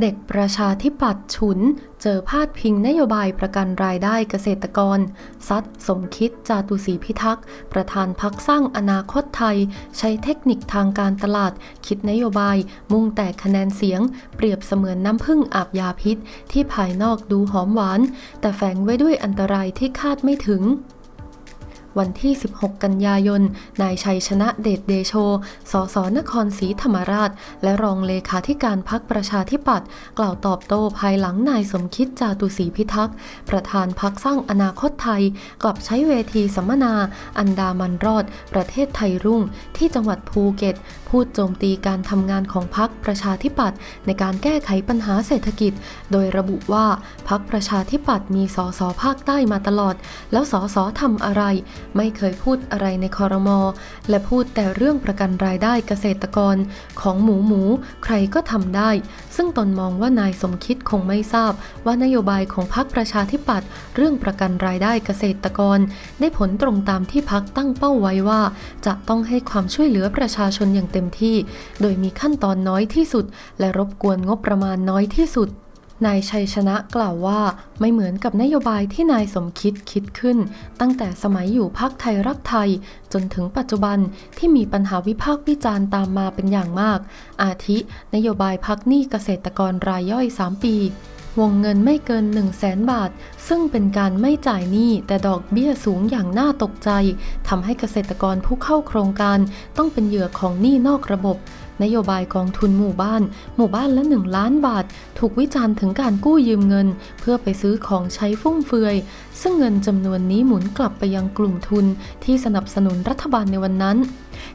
เด็กประชาธิปัตย์ฉุน เจอพาดพิงนโยบายประกันรายได้เกษตรกร ซัดสมคิดจาตุศรีพิทักษ์ ประธานพักสร้างอนาคตไทย ใช้เทคนิคทางการตลาด คิดนโยบาย มุ่งแต่คะแนนเสียง เปรียบเสมือนน้ำพึ่งอาบยาพิษ ที่ภายนอกดูหอมหวาน แต่แฝงไว้ด้วยอันตรายที่คาดไม่ถึง วันที่ 16 กันยายน นายชัยชนะเดชเดโช สสนครศรีธรรมราช และรองเลขาธิการพักประชาธิปัตย์กล่าวตอบโต้ภายหลังนายสมคิดจาตุศรีพิทักษ์ ประธานพักสร้างอนาคตไทย กลับใช้เวทีสัมมนา อันดามันรอด ประเทศไทยรุ่ง ที่จังหวัดภูเก็ต พูดโจมตีการทำงานของพักประชาธิปัตย์ในการแก้ไขปัญหาเศรษฐกิจ โดยระบุว่าพักประชาธิปัตย์มีสสภาคใต้มาตลอด แล้วสสทำอะไรไม่เคยพูดอะไรในคอรมอและพูดแต่เรื่องประกันรายได้เกษตรกรของหมูหมูใครก็ทำได้ ซึ่งตนมองว่านายสมคิดคงไม่ทราบ ว่านโยบายของพรรคประชาธิปัตย์เรื่องประกันรายได้เกษตรกร ได้ผลตรงตามที่พักตั้งเป้าไว้ว่า จะต้องให้ความช่วยเหลือประชาชนอย่างเต็มที่ โดยมีขั้นตอนน้อยที่สุด และรบกวนงบประมาณน้อยที่สุด นายชัยชนะกล่าวว่าไม่เหมือนกับนโยบายที่นายสมคิดคิดขึ้น ตั้งแต่สมัยอยู่พักไทยรักไทย จนถึงปัจจุบันที่มีปัญหาวิพากษ์วิจารณ์ตามมาเป็นอย่างมาก อาทิ นโยบายพักหนี้เกษตรกรรายย่อย 3 ปี วงเงินไม่เกิน 1 0 0 0 0แสนบาท ซึ่งเป็นการไม่จ่ายหนี้แต่ดอกเบี้ยสูงอย่างน่าตกใจทำให้เกษตรกรผู้เข้าโครงการ ต้องเป็นเหยื่อของหนี้นอกระบบ นโยบายกองทุนหมู่บ้าน หมู่บ้านละ 1 ล้านบาท ถูกวิจารณ์ถึงการกู้ยืมเงิน เพื่อไปซื้อของใช้ฟุ่มเฟือย ซึ่งเงินจำนวนนี้หมุนกลับไปยังกลุ่มทุนที่สนับสนุนรัฐบาลในวันนั้น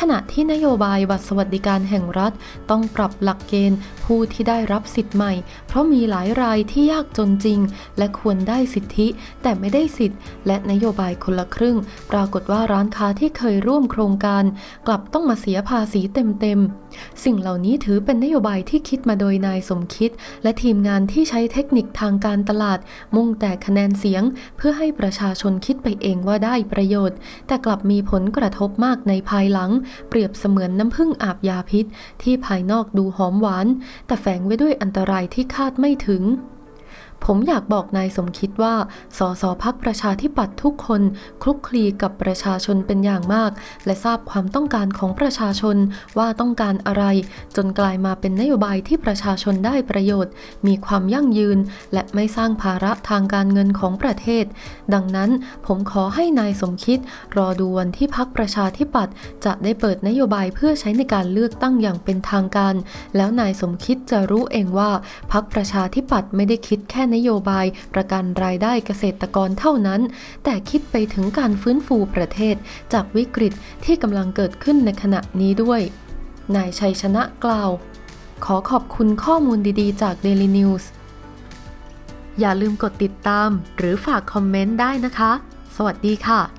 ขณะที่นโยบายบัตรสวัสดิการแห่งรัฐ ต้องปรับหลักเกณฑ์ผู้ที่ได้รับสิทธิ์ใหม่ เพราะมีหลายรายที่ยากจนจริง และควรได้สิทธิ แต่ไม่ได้สิทธิ์ และนโยบายคนละครึ่ง ปรากฏว่าร้านค้าที่เคยร่วมโครงการ กลับต้องมาเสียภาษีเต็มๆ สิ่งเหล่านี้ถือเป็นนโยบายที่คิดมาโดยนายสมคิด และทีมงานที่ใช้เทคนิคทางการตลาด มุ่งแต่คะแนนเสียง เพื่อให้ประชาชนคิดไปเองว่าได้ประโยชน์ แต่กลับมีผลกระทบมากในภายหลังง เปรียบเสมือนน้ำผึ้งอาบยาพิษ ที่ภายนอกดูหอมหวาน แต่แฝงไว้ด้วยอันตรายที่คาดไม่ถึง ผมอยากบอกนายสมคิดว่า สสพักประชาธิปัตย์ทุกคนคลุกคลีกับประชาชนเป็นอย่างมาก และทราบความต้องการของประชาชนว่าต้องการอะไร จนกลายมาเป็นนโยบายที่ประชาชนได้ประโยชน์ มีความยั่งยืน และไม่สร้างภาระทางการเงินของประเทศ ดังนั้นผมขอให้นายสมคิด รอดูวันที่พักประชาธิปัตย์จะได้เปิดนโยบายเพื่อใช้ในการเลือกตั้งอย่างเป็นทางการ แล้วนายสมคิดจะรู้เองว่าพักประชาธิปัตย์ไม่ได้คิดแค่นโยบายประกันรายได้เกษตรกรเท่านั้น แต่คิดไปถึงการฟื้นฟูประเทศจากวิกฤตที่กำลังเกิดขึ้นในขณะนี้ด้วย นายชัยชนะกล่าว ขอขอบคุณข้อมูลดีๆ จาก Daily News อย่าลืมกดติดตามหรือฝากคอมเมนต์ได้นะคะ สวัสดีค่ะ